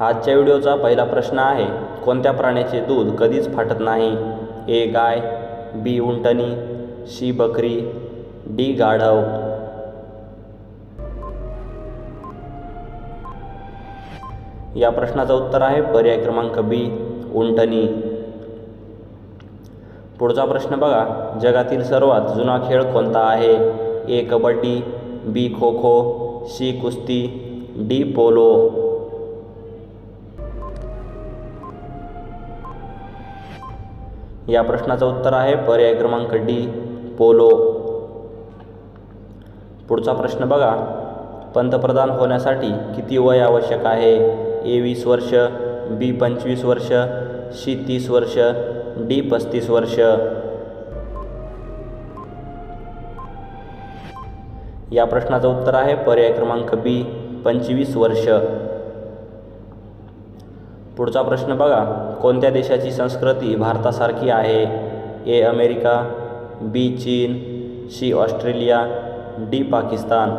आजच्या व्हिडिओचा पहिला प्रश्न आहे कोणत्या प्राण्याचे दूध कधीच फाटत नाही? ए गाय बी उंटणी सी बकरी डी गाढव. या प्रश्नाचं उत्तर आहे पर्याय क्रमांक बी उंटणी. पुढचा प्रश्न बघा जगातील सर्वात जुना खेळ कोणता आहे? A kabaddi B kho kho C कुस्ती डी पोलो. या प्रश्नाचं उत्तर आहे. पर्याय क्रमांक डी पोलो. पुढचा प्रश्न बघा. पंतप्रधान होण्यासाठी किती वय आवश्यक आहे? ए वीस वर्ष बी पंचवीस वर्ष सी तीस वर्ष डी पस्तीस वर्ष. या प्रश्नाचं उत्तर आहे. पर्याय क्रमांक बी पंचवीस वर्ष. पुढचा प्रश्न बघा. कोणत्या देशाची संस्कृती भारतासारखी आहे? ए अमेरिका बी चीन सी ऑस्ट्रेलिया डी पाकिस्तान.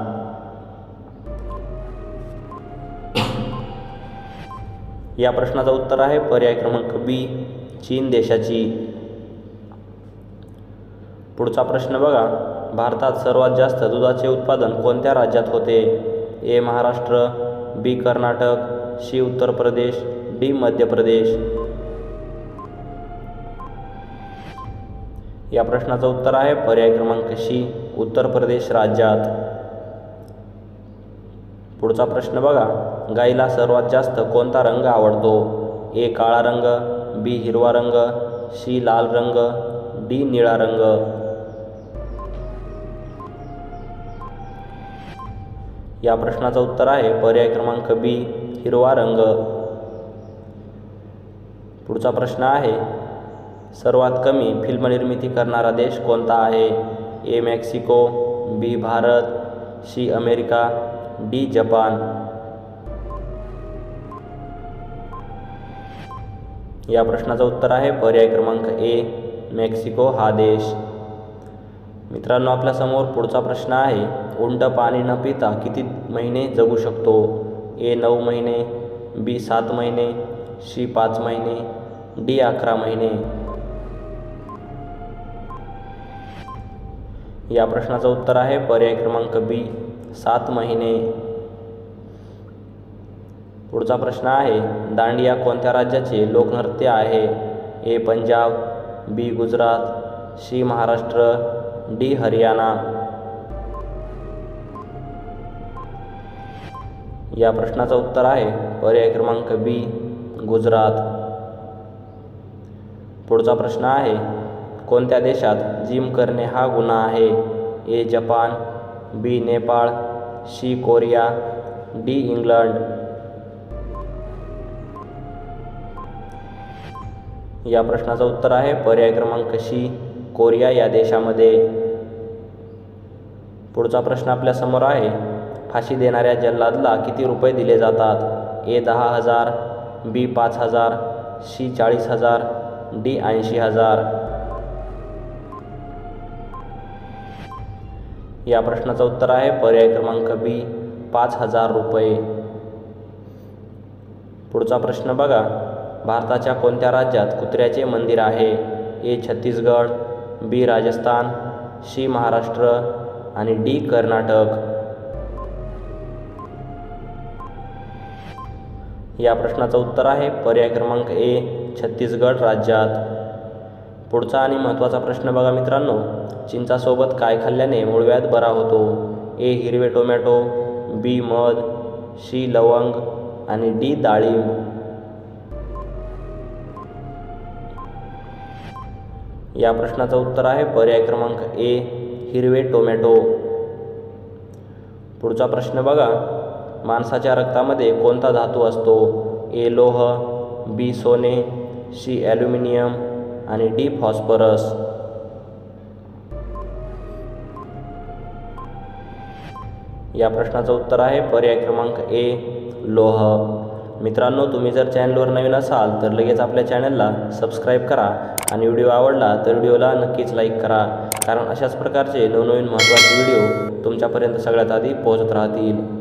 या प्रश्नाचं उत्तर आहे पर्याय क्रमांक बी चीन देशाची. पुढचा प्रश्न बघा. भारतात सर्वात जास्त दुधाचे उत्पादन कोणत्या राज्यात होते? A Maharashtra B Karnataka C Uttar Pradesh D Madhya Pradesh. या प्रश्नाचं उत्तर आहे पर्याय क्रमांक शी उत्तर प्रदेश राज्यात. पुढचा प्रश्न बघा. गाईला सर्वात जास्त कोणता रंग आवडतो? ए काळा रंग बी हिरवा रंग सी लाल रंग डी निळा रंग. या प्रश्नाचं उत्तर आहे पर्याय क्रमांक बी हिरवा रंग. पुढचा प्रश्न आहे सर्वात कमी फिल्म निर्मिती करणारा देश कोणता आहे? A Mexico B Bharat C America D Japan. या प्रश्नाचं उत्तर आहे पर्याय क्रमांक ए मेक्सिको हा देश. मित्रांनो आपल्यासमोर पुढचा प्रश्न आहे उंट पाणी न पिता किती महिने जगू शकतो? ए नऊ महिने बी सात महिने सी पाच महिने डी अकरा महिने. या प्रश्नाचं उत्तर आहे पर्याय क्रमांक बी सात महिने. पुढचा प्रश्न आहे दांडिया कोणत्या राज्याचे लोकनृत्य आहे? A Punjab B Gujarat C Maharashtra D Haryana. या प्रश्नाचं उत्तर आहे पर्याय क्रमांक बी गुजरात. पुढचा प्रश्न आहे कोणत्या देशात जिम करणे हा गुन्हा आहे? A Japan B Nepal C Korea D England. या प्रश्नाचं उत्तर आहे पर्याय क्रमांक सी कोरिया या देशामध्ये. पुढचा प्रश्न आपल्यासमोर आहे फाशी देणाऱ्या जल्लादला किती रुपये दिले जातात? ए दहा हजार बी पाच हजार सी चाळीस हजार डी ऐंशी हजार. या प्रश्नाचं उत्तर आहे पर्याय क्रमांक बी पाच हजार रुपये. पुढचा प्रश्न बघा. भारताच्या कोणत्या राज्यात कुत्र्याचे मंदिर आहे? A Chhattisgarh B Rajasthan C Maharashtra आणि डी कर्नाटक. या प्रश्नाचं उत्तर आहे. पर्याय क्रमांक ए छत्तीसगड राज्यात. पुढचा आणि महत्त्वाचा प्रश्न बघा मित्रांनो. चिंचासोबत काय खाल्ल्याने मूळव्याध बरा होतो? ए हिरवे टोमॅटो बी मध सी लवंग आणि डी डाळिंब. या प्रश्नाचं उत्तर आहे. पर्याय क्रमांक ए हिरवे टोमॅटो. पुढचा प्रश्न बघा. माणसाच्या रक्तामध्ये कोणता धातू असतो? ए लोह बी सोने सी ॲल्युमिनियम आणि डी फॉस्फरस. या प्रश्नाचं उत्तर आहे पर्याय क्रमांक ए लोह. मित्रांनो तुम्ही जर चॅनलवर नवीन असाल तर लगेच आपल्या चॅनलला सबस्क्राईब करा आणि व्हिडिओ आवडला तर व्हिडिओला नक्कीच लाईक करा. कारण अशाच प्रकारचे नवनवीन महत्त्वाचे व्हिडिओ तुमच्यापर्यंत सगळ्यात आधी पोहोचत राहतील.